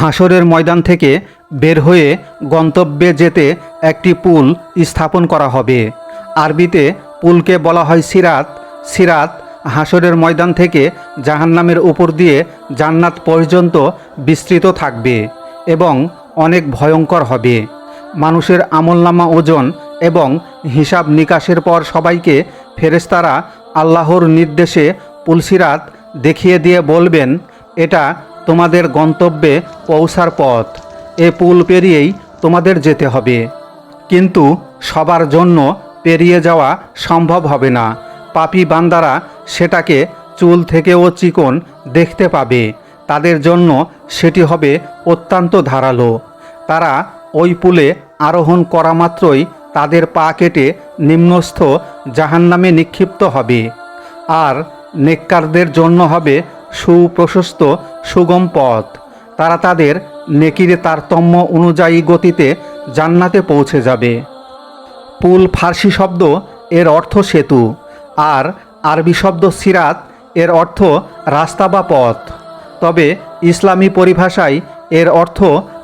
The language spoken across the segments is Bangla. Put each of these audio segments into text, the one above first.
হাসরের ময়দান থেকে বের হয়ে গন্তব্যে যেতে একটি পুল স্থাপন করা হবে। আরবিতে পুলকে বলা হয় সিরাত। সিরাত হাসরের ময়দান থেকে জাহান্নামের উপর দিয়ে জান্নাত পর্যন্ত বিস্তৃত থাকবে এবং অনেক ভয়ঙ্কর হবে। মানুষের আমলনামা ওজন এবং হিসাব নিকাশের পর সবাইকে ফেরেস্তারা আল্লাহর নির্দেশে পুলসিরাত দেখিয়ে দিয়ে বলবেন, এটা তোমাদের গন্তব্যে পৌঁছার পথ। এ পুল পেরিয়েই তোমাদের যেতে হবে। কিন্তু সবার জন্য পেরিয়ে যাওয়া সম্ভব হবে না। পাপি বান্দারা সেটাকে চুল থেকেও চিকন দেখতে পাবে। তাদের জন্য সেটি হবে অত্যন্ত ধারালো। তারা ওই পুলে আরোহণ করা মাত্রই তাদের পা কেটে নিম্নস্থ জাহান্নামে নিক্ষিপ্ত হবে। আর নেককারদের জন্য হবে সুপ্রশস্ত, সুগম পথ। তারা তাদের নেকির তারতম্য অনুযায়ী গতিতে জান্নাতে পৌঁছে যাবে। পুল ফার্সি শব্দ এর অর্থ সেতু, আর আরবি শব্দ সিরাত এর অর্থ রাস্তা বা পথ। তবে ইসলামী পরিভাষায় এর অর্থ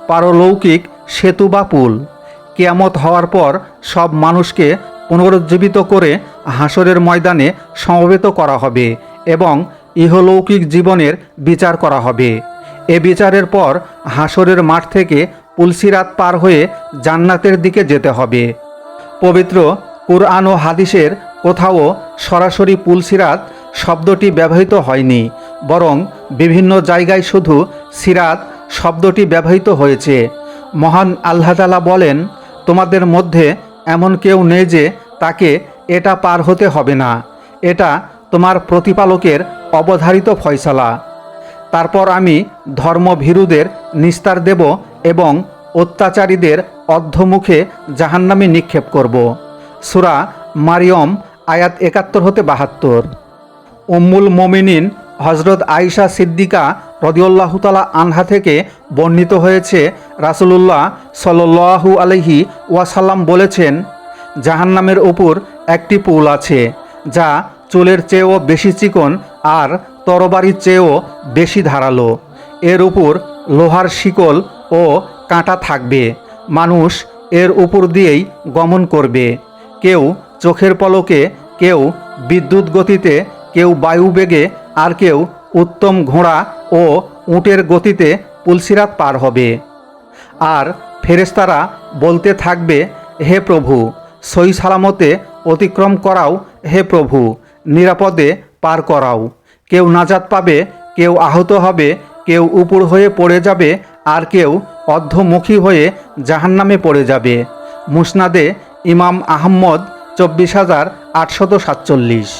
পারলৌকিক সেতু বা পুল। কেয়ামত হওয়ার পর সব মানুষকে পুনরুজ্জীবিত করে হাসরের ময়দানে সমবেত করা হবে এবং ইহলৌকিক জীবনের বিচার করা হবে। এ বিচারের পর হাসরের মাঠ থেকে পুলসিরাত পার হয়ে জান্নাতের দিকে যেতে হবে। পবিত্র কুরআন ও হাদিসের কোথাও সরাসরি পুলসিরাত শব্দটি ব্যবহৃত হয়নি, বরং বিভিন্ন জায়গায় শুধু সিরাত শব্দটি ব্যবহৃত হয়েছে। মহান আল্লাহ তাআলা বলেন, তোমাদের মধ্যে এমন কেউ নেই যে তাকে এটা পার হতে হবে না। এটা তোমার প্রতিপালকের অবধারিত ফয়সালা। তারপর আমি ধর্মভীরুদের নিস্তার দেব এবং অত্যাচারীদের অর্ধমুখে জাহান্নামে নিক্ষেপ করব। সুরা মারিয়ম, আয়াত একাত্তর হতে বাহাত্তর। উম্মুল মোমিনিন হজরত আয়েশা সিদ্দিকা রদিউল্লাহতালা আনহা থেকে বর্ণিত হয়েছে, রাসুলুল্লাহ সাল্লু আলহি ওয়াসাল্লাম বলেছেন, জাহান্নামের উপর একটি পুল আছে, যা চুলের চেয়েও বেশি চিকন আর তরবারির চেয়েও বেশি ধারালো। এর উপর লোহার শিকল ও কাঁটা থাকবে। মানুষ এর উপর দিয়েই গমন করবে। কেউ চোখের পলকে, কেউ বিদ্যুৎ গতিতে, কেউ বায়ু বেগে, আর কেউ উত্তম ঘোড়া ও উটের গতিতে পুলসিরাত পার হবে। আর ফেরেস্তারা বলতে থাকবে, হে প্রভু সই সালামতে অতিক্রম করাও হে প্রভু, নিরাপদে পার করাও। কেউ নাজাত পাবে, কেউ আহত হবে, কেউ উপর হয়ে পড়ে যাবে, আর কেউ অর্ধমুখী হয়ে জাহান্নামে পড়ে যাবে। মুসনাদে ইমাম আহম্মদ চব্বিশ হাজার আটশত সাতচল্লিশ।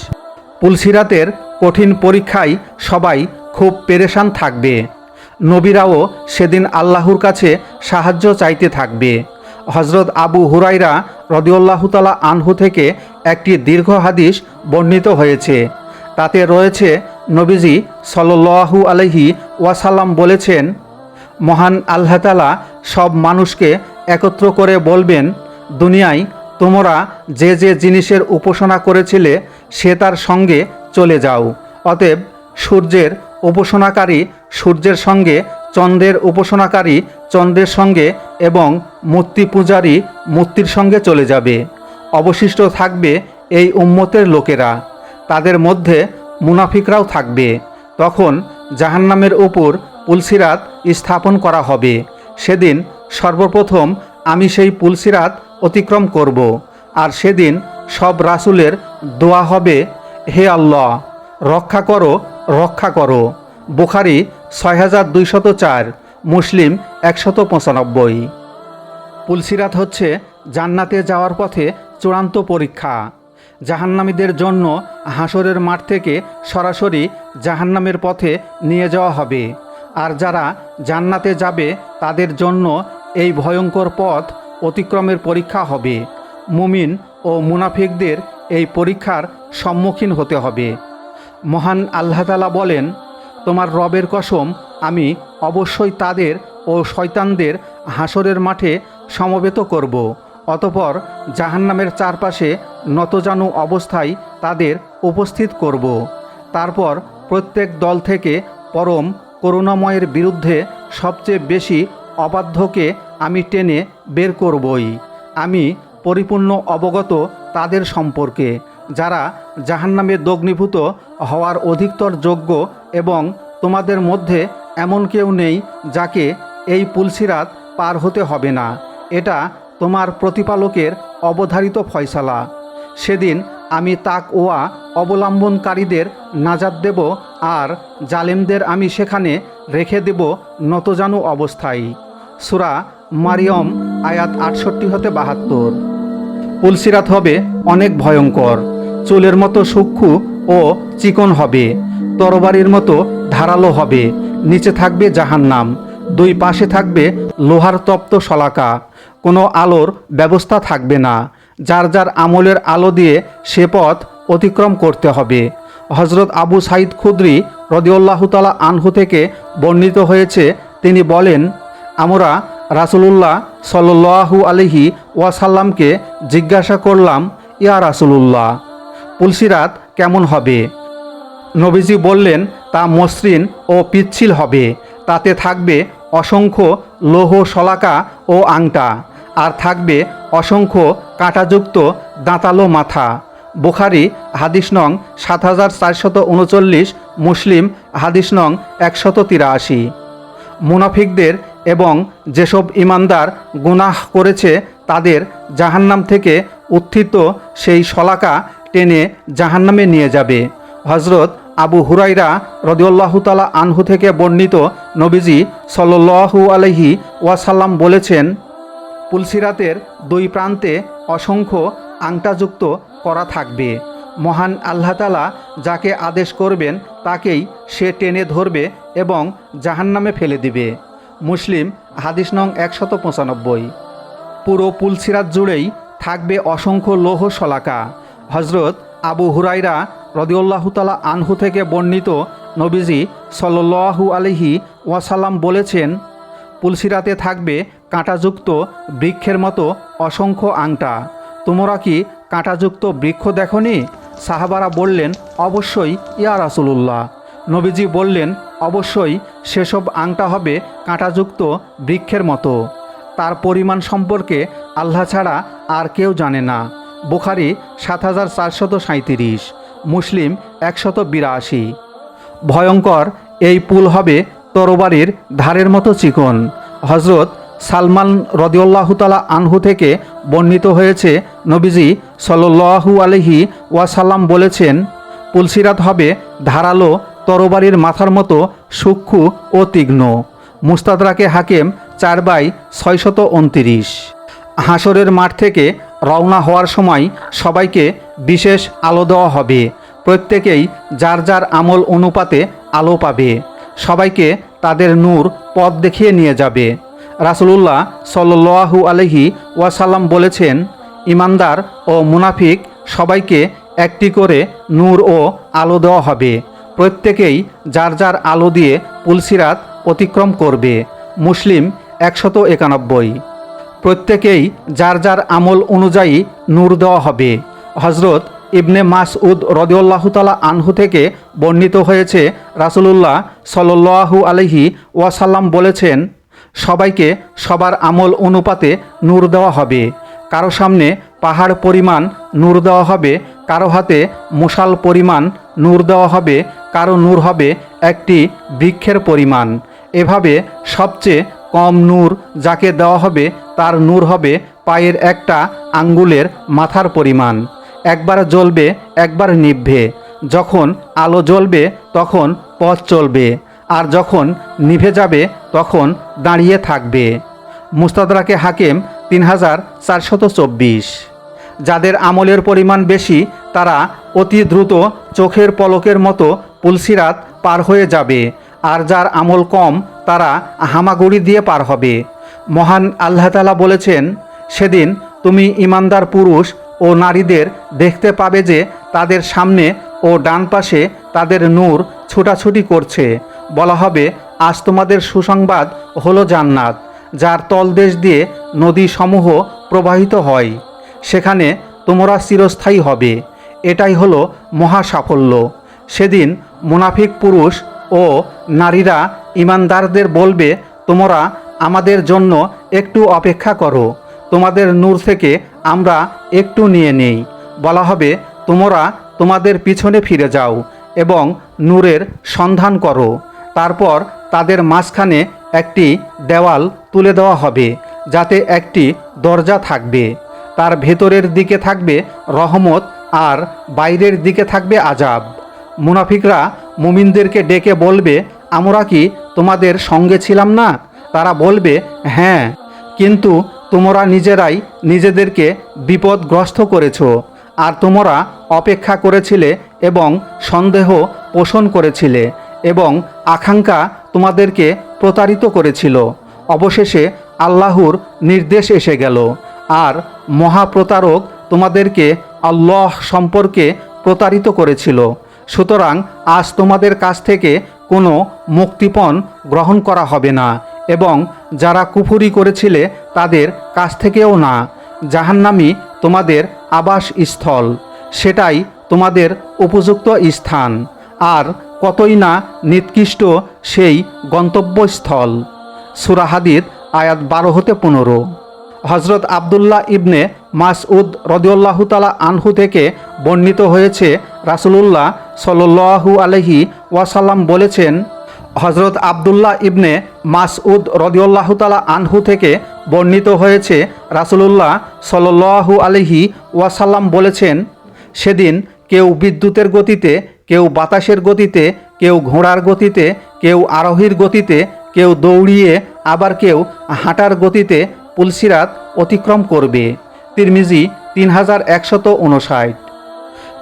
পুলসিরাতের কঠিন পরীক্ষায় সবাই খুব পেরেশান থাকবে। নবীরাও সেদিন আল্লাহর কাছে সাহায্য চাইতে থাকবে। হজরত আবু হুরাইরা রদিউল্লাহতালা আনহু থেকে একটি দীর্ঘ হাদিস বর্ণিত হয়েছে। তাতে রয়েছে নবীজি সল্লু আলহি ওয়াসাল্লাম বলেছেন, মহান আল্লাহতালা সব মানুষকে একত্র করে বলবেন, দুনিয়ায় তোমরা যে যে জিনিসের উপাসনা করেছিলে সে তার সঙ্গে চলে যাও। অতএব সূর্যের উপাসনাকারী সূর্যের সঙ্গে, চন্দ্রের উপাসনাকারী চন্দ্রের সঙ্গে এবং মূর্তি পূজারী মূর্তির সঙ্গে চলে যাবে। অবশিষ্ট থাকবে এই উম্মতের লোকেরা। তাদের মধ্যে মুনাফিকরাও থাকবে। তখন জাহান্নামের উপর পুলসিরাত স্থাপন করা হবে। সেদিন সর্বপ্রথম আমি সেই পুলসিরাত অতিক্রম করব, আর সেদিন সব রাসুলের দোয়া হবে, হে আল্লাহ, রক্ষা করো রক্ষা করো। বুখারি ছয় হাজার দুইশত চার, মুসলিম একশত পঁচানব্বই। পুলসিরাত হচ্ছে জান্নাতে যাওয়ার পথে চূড়ান্ত পরীক্ষা। জাহান্নামীদের জন্য হাসরের মাঠ থেকে সরাসরি জাহান্নামের পথে নিয়ে যাওয়া হবে। আর যারা জান্নাতে যাবে, তাদের জন্য এই ভয়ঙ্কর পথ অতিক্রমের পরীক্ষা হবে। মুমিন ও মুনাফিকদের এই পরীক্ষার সম্মুখীন হতে হবে। মহান আল্লাহতালা বলেন, তোমার রবের কসম, আমি অবশ্যই তাদের ও শয়তানদের হাসরের মাঠে সমবেত করব। অতপর জাহান্নামের চারপাশে নতজানু অবস্থায় তাদের উপস্থিত করব। তারপর প্রত্যেক দল থেকে পরম করুণাময়ের বিরুদ্ধে সবচেয়ে বেশি অবাধ্যকে আমি টেনে বের করবই। আমি পরিপূর্ণ অবগত তাদের সম্পর্কে, যারা জাহান্নামে দগ্নীভূত হওয়ার অধিকতর যোগ্য এবং তোমাদের মধ্যে এমন কেউ নেই যাকে এই পুলসিরাত পার হতে হবে না। এটা তোমার প্রতিপালকের অবধারিত ফয়সালা। সেদিন আমি তাক ওয়া অবলম্বনকারীদের নাজাদ দেব আর জালেমদের আমি সেখানে রেখে দেব নতজানু অবস্থায়। সুরা মারিয়ম, আয়াত আটষট্টি হতে বাহাত্তর। পুলসিরাত হবে অনেক ভয়ঙ্কর। চুলের মতো সূক্ষ্ম ও চিকন হবে। তরবারির মতো ধারালো হবে। নিচে থাকবে জাহান্নাম। দুই পাশে থাকবে লোহার তপ্ত শলাকা। কোনো আলোর ব্যবস্থা থাকবে না, যার যার আমলের আলো দিয়ে সে পথ অতিক্রম করতে হবে। হজরত আবু সাইদ খুদ্রি রদিউল্লাহতালা আনহু থেকে বর্ণিত হয়েছে, তিনি বলেন, আমরা রাসুলুল্লাহ সাল্লু আলহি ওয়াসাল্লামকে জিজ্ঞাসা করলাম, ইয়া রাসুলুল্লাহ, পুলসিরাত কেমন হবে? নবীজি বললেন, তা মসৃণ ও পিচ্ছিল হবে, তাতে থাকবে অসংখ্য লৌহ শলাকা ও আংটা। আর থাকবে অসংখ্য কাঁটাযুক্ত দাঁতালো মাথা। বুখারি হাদিস নং সাত হাজার চারশত উনচল্লিশ, মুসলিম হাদিস নং একশত তিরাশি। মুনাফিকদের এবং যেসব ইমানদার গুনাহ করেছে তাদের জাহান্নাম থেকে উত্থিত সেই শলাকা টেনে জাহান্নামে নিয়ে যাবে। হজরত আবু হুরাইরা রদিউল্লাহ তালা আনহু থেকে বর্ণিত নবীজি সল্লু আলহি ওয়াসাল্লাম বলেছেন পুলসিরাতের দুই প্রান্তে অসংখ্য আংটাযুক্ত করা থাকবে। মহান আল্লাহ তালা যাকে আদেশ করবেন, তাকেই সে টেনে ধরবে এবং জাহান্নামে ফেলে দিবে। মুসলিম, হাদিস নং একশত পঁচানব্বই। পুরো পুলসিরাত জুড়েই থাকবে অসংখ্য লৌহ শলাকা। হজরত আবু হুরাইরা রদিউল্লাহতালা আনহু থেকে বর্ণিত নবীজি সল্লু আলহি ওয়াসাল্লাম বলেছেন পুলসিরাতে থাকবে কাঁটাযুক্ত বৃক্ষের মতো অসংখ্য আংটা। তোমরা কি কাঁটাযুক্ত বৃক্ষ দেখনি? সাহাবারা বললেন, অবশ্যই, ইয়া রাসুলুল্লাহ। নবীজি বললেন, অবশ্যই, সেসব আংটা হবে কাঁটাযুক্ত বৃক্ষের মতো। তার পরিমাণ সম্পর্কে আল্লাহ ছাড়া আর কেউ জানে না। বুখারি সাত হাজার চারশত সাঁত্রিশ মুসলিম একশত বিরাশি। ভয়ঙ্কর, এই পুল হবে তরবারির ধারের মতো চিকন। হজরত সালমান রদিউল্লাহতালা আনহু থেকে বর্ণিত হয়েছে, নবীজি সল্লু আলহি ওয়াসাল্লাম বলেছেন, পুলসিরাত হবে ধারালো তরবারির মাথার মতো সূক্ষ্ম ও তীক্ষ্ণ। মুস্তাদরাকে হাকেম চার বাই ছয়শত উনতিরিশ। হাসরের মাঠ থেকে রওনা হওয়ার সময় সবাইকে বিশেষ আলো দেওয়া হবে। প্রত্যেকেই যার যার আমল অনুপাতে আলো পাবে। সবাইকে তাদের নূর পথ দেখিয়ে নিয়ে যাবে। রাসুলুল্লাহ সাল্লু আলহি ওয়াসাল্লাম বলেছেন ইমানদার ও মুনাফিক সবাইকে একটি করে নূর ও আলো দেওয়া হবে। প্রত্যেকেই যার যার আলো দিয়ে পুলসিরাত অতিক্রম করবে। মুসলিম একশত একানব্বই। প্রত্যেকেই যার যার আমল অনুযায়ী নূর দেওয়া হবে। হজরত ইবনে মাসউদ রদিউল্লাহতালা আনহু থেকে বর্ণিত হয়েছে, রাসুলুল্লাহ সল্লু আলহি ওয়াসাল্লাম বলেছেন, সবাইকে সবার আমল অনুপাতে নূর দেওয়া হবে। কারও সামনে পাহাড় পরিমাণ নূর দেওয়া হবে, কারও হাতে মশাল পরিমাণ নূর দেওয়া হবে, কারও নূর হবে একটি বৃক্ষের পরিমাণ। এভাবে সবচেয়ে কম নূর যাকে দেওয়া হবে, তার নূর হবে পায়ের একটা আঙ্গুলের মাথার পরিমাণ। একবার জ্বলবে, একবার নিভবে। যখন আলো জ্বলবে, তখন পথ চলবে। আর যখন নিভে যাবে, তখন দাঁড়িয়ে থাকবে। মুস্তাদরাকে হাকিম তিন হাজার চারশত চব্বিশ। যাদের আমলের পরিমাণ বেশি, তারা অতি দ্রুত চোখের পলকের মতো পুলসিরাত পার হয়ে যাবে। আর যার আমল কম, তারা হামাগুড়ি দিয়ে পার হবে। মহান আল্লাহতালা বলেছেন, সেদিন তুমি ইমানদার পুরুষ ও নারীদের দেখতে পাবে যে তাদের সামনে ও ডান পাশে তাদের নূর ছুটাছুটি করছে। বলা হবে, আজ তোমাদের সুসংবাদ হলো জান্নাত, যার তলদেশ দিয়ে নদী সমূহ প্রবাহিত হয়। সেখানে তোমরা চিরস্থায়ী হবে। এটাই হলো মহা সাফল্য সেদিন মুনাফিক পুরুষ ও নারীরা ইমানদারদের বলবে, তোমরা আমাদের জন্য একটু অপেক্ষা করো। তোমাদের নূর থেকে আমরা একটু নিয়ে নেই। বলা হবে, তোমরা তোমাদের পিছনে ফিরে যাও এবং নূরের সন্ধান করো। তারপর তাদের মাঝখানে একটি দেওয়াল তুলে দেওয়া হবে, যাতে একটি দরজা থাকবে। তার ভেতরের দিকে থাকবে রহমত আর বাইরের দিকে থাকবে আজাব মুনাফিকরা মুমিনদেরকে ডেকে বলবে, আমরা কি তোমাদের সঙ্গে ছিলাম না? তারা বলবে হ্যাঁ। কিন্তু তোমরা নিজেরাই নিজেদেরকে বিপদগ্রস্ত করেছ, আর তোমরা অপেক্ষা করেছিলে এবং সন্দেহ পোষণ করেছিলে এবং আকাঙ্ক্ষা তোমাদেরকে প্রতারিত করেছিল। অবশেষে আল্লাহর নির্দেশ এসে গেল, আর মহাপ্রতারক তোমাদেরকে আল্লাহ সম্পর্কে প্রতারিত করেছিল। সুতরাং আজ তোমাদের কাছ থেকে কোনো মুক্তিপণ গ্রহণ করা হবে না। এবং যারা কুফুরি করেছিলে তাদের কাছ থেকেও না। জাহান্নামি তোমাদের আবাস স্থল সেটাই তোমাদের উপযুক্ত স্থান। আর কতই না নিকৃষ্ট সেই গন্তব্যস্থল। সুরাহাদিদ আয়াত বারো হতে পনেরো। হজরত আবদুল্লাহ ইবনে মাসউদ রদিউল্লাহ তালা আনহু থেকে বর্ণিত হয়েছে, রাসুলুল্লাহ সাল্লু আলহি ওয়াসাল্লাম বলেছেন হজরত আবদুল্লাহ ইবনে মাসউদ রদিউল্লাহ তালা আনহু থেকে বর্ণিত হয়েছে, রাসুলুল্লাহ সাল্লু আলহি ওয়াসাল্লাম বলেছেন, সেদিন কেউ বিদ্যুতের গতিতে, কেউ বাতাসের গতিতে, কেউ ঘোড়ার গতিতে, কেউ আরোহীর গতিতে, কেউ দৌড়িয়ে আবার কেউ হাঁটার গতিতে পুলসিরাত অতিক্রম করবে। তিরমিজি তিন হাজার একশত উনষাট।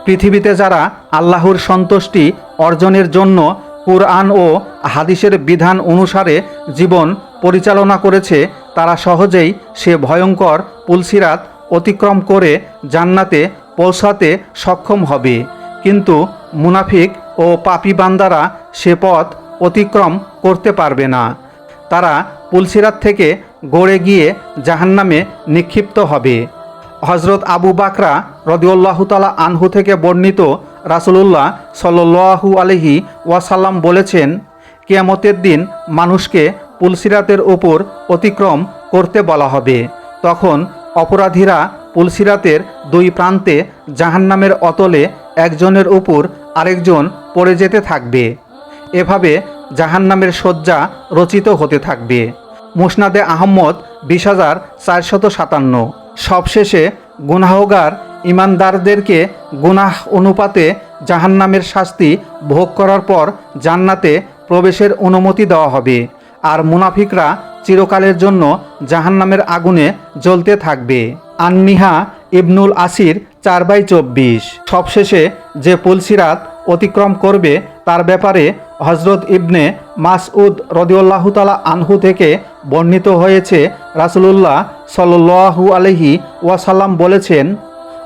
পৃথিবীতে যারা আল্লাহর সন্তুষ্টি অর্জনের জন্য কুরআন ও হাদিসের বিধান অনুসারে জীবন পরিচালনা করেছে, তারা সহজেই সে ভয়ঙ্কর পুলসিরাত অতিক্রম করে জান্নাতে পৌঁছাতে সক্ষম হবে। কিন্তু মুনাফিক ও পাপি বান্দারা সে পথ অতিক্রম করতে পারবে না। তারা পুলসিরাত থেকে গড়ে গিয়ে জাহান্নামে নিক্ষিপ্ত হবে। হজরত আবু বাকরা রদিউল্লাহতালা আনহু থেকে বর্ণিত রাসুলুল্লাহ সাল্লু আলহি ওয়াসাল্লাম বলেছেন, কেয়ামতের দিন মানুষকে পুলসিরাতের ওপর অতিক্রম করতে বলা হবে। তখন অপরাধীরা পুলসিরাতের দুই প্রান্তে জাহান্নামের অতলে একজনের উপর আরেকজন পড়ে যেতে থাকবে। এভাবে জাহান্নামের শয্যা রচিত হতে থাকবে। মুসনাদে আহম্মদ বিশ হাজার চারশত সাতান্ন। সবশেষে গুনাহগার ইমানদারদেরকে গুনাহ অনুপাতে জাহান্নামের শাস্তি ভোগ করার পর জান্নাতে প্রবেশের অনুমতি দেওয়া হবে। আর মুনাফিকরা চিরকালের জন্য জাহান্নামের আগুনে জ্বলতে থাকবে। আন্নিহা ইবনুল আসির চার বাই চব্বিশ। সবশেষে যে পুলসিরাত অতিক্রম করবে তার ব্যাপারে হজরত ইবনে মাসউদ রদিউল্লাহতালা আনহু থেকে বর্ণিত হয়েছে রাসুলুল্লাহ সাল্লু আলহি ওয়াসাল্লাম বলেছেন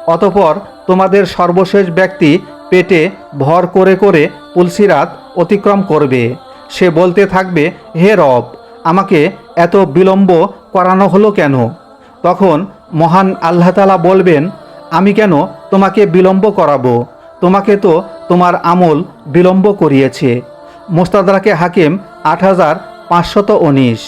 অতপর তোমাদের সর্বশেষ ব্যক্তি পেটে ভর করে করে পুলসিরাত অতিক্রম করবে। সে বলতে থাকবে, হে রব, আমাকে এত বিলম্ব করানো হলো কেন? তখন মহান আল্লাহ তালা বলবেন, আমি কেন তোমাকে বিলম্ব করাবো? তোমাকে তো তোমার আমল বিলম্ব করিয়েছে। মোস্তাদাকে হাকিম আট হাজার পাঁচশত উনিশ।